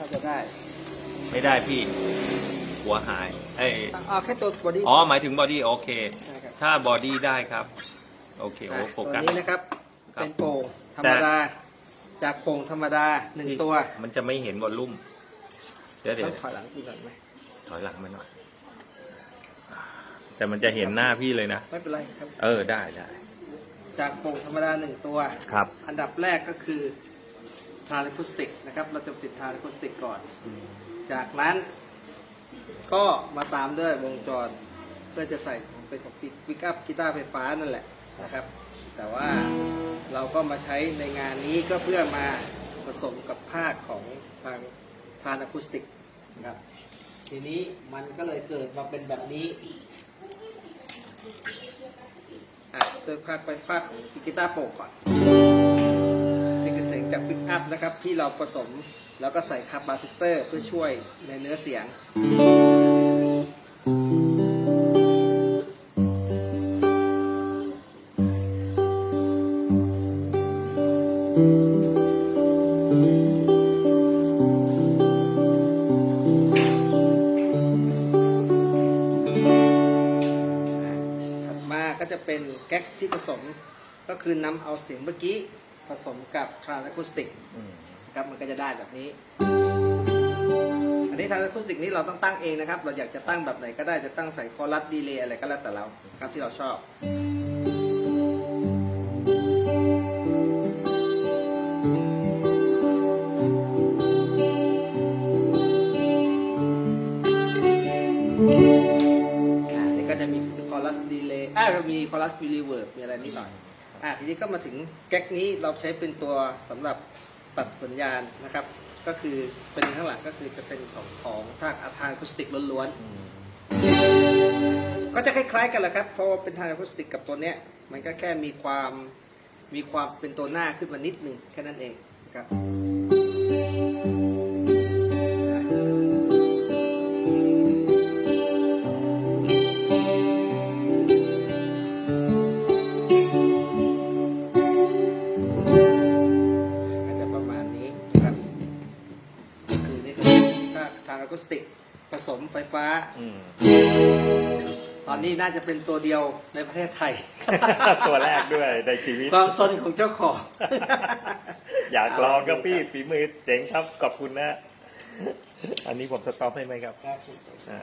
น่าจะได้ไม่ได้พี่ หัวหายเอ้ยเอาแค่ตัวบอดี้อ๋อหมายถึงบอดี้โอเคนะครับถ้าบอดี้ได้ครับ โอเคโอ้อะโฟตัวกัสนี้นะครับ ครับ เป็นโป่งธรรแต่มดา จากโป่งธรรมดาหนึ่งตัวมันจะไม่เห็นวอลลุ่ม เดี๋ยวเดี๋ยต้วองถอยหลังอีกก่อนไหมถอยหลังมาหน่อย แต่มันจะเห็นหน้าพี่เลยนะ ไม่เป็นไรครับ เออได้ได้จากโป่งธรรมดาหนึ่งตัว ครับ อันดับแรกก็คือ ทาร์ a คูสติกนะครับ เราจะติดทาร์ a คูสติกก่อน จากนั้นก็มาตามด้วยวงจรเพื่อจะใส่เป็นของปิกอัพกีตาร์ไฟฟ้านั่นแหละนะครับ แต่ว่าเราก็มาใช้ในงานนี้ก็เพื่อมาผสมกับภาคของทางทาร์ a คูสติกนะครับ ทีนี้มันก็เลยเกิดมาเป็นแบบนี้อะโดยภาคเป็นภาคของกีตาร์โปรก่อน อัพนะครับที่เราผสมแล้วก็ใส่คาปาซิเตอร์เพื่อช่วยในเนื้อเสียง ถัดมาก็จะเป็นแก๊กที่ผสมก็คือนำเอาเสียงเมื่อกี้ ผสมกับทรานอะคูสติกนะครับมันก็จะได้แบบนี้ อันนี้ทรานอะคูสติกนี้เราต้องตั้งเองนะครับ เราอยากจะตั้งแบบไหนก็ได้จะตั้งใส่คอรัสดีเลย์อะไรก็แล้วแต่เราครับที่เราชอบอ่านี่ก็จะมีคอรัสดีเลย์อ่ามีคอรัสมีรีเวิร์บมีอะไรนิดหน่อย อ่าทีนี้ก็มาถึงแก๊กนี้เราใช้เป็นตัวสำหรับตัดสัญญาณนะครับ ก็คือเป็นข้างหลังก็คือจะเป็นของของทางอาทางอะคูสติกล้วนๆก็จะคล้ายๆกันแหละครับเพราะว่าเป็นทางอะคูสติกกับตัวเนี้ยมันก็แค่มีความมีความเป็นตัวหน้าขึ้นมานิดหนึ่งแค่นั้นเองนะครับ คูสติกผสมไฟฟ้า อืม ตอนนี้น่าจะเป็นตัวเดียวในประเทศไทย ตัวแรกด้วยในชีวิต ความสนของเจ้าของ อยากลองก็พี่ฝีมือเจ๋งครับขอบคุณนะ อันนี้ผมสต็อปให้ไหมครับครับอ่า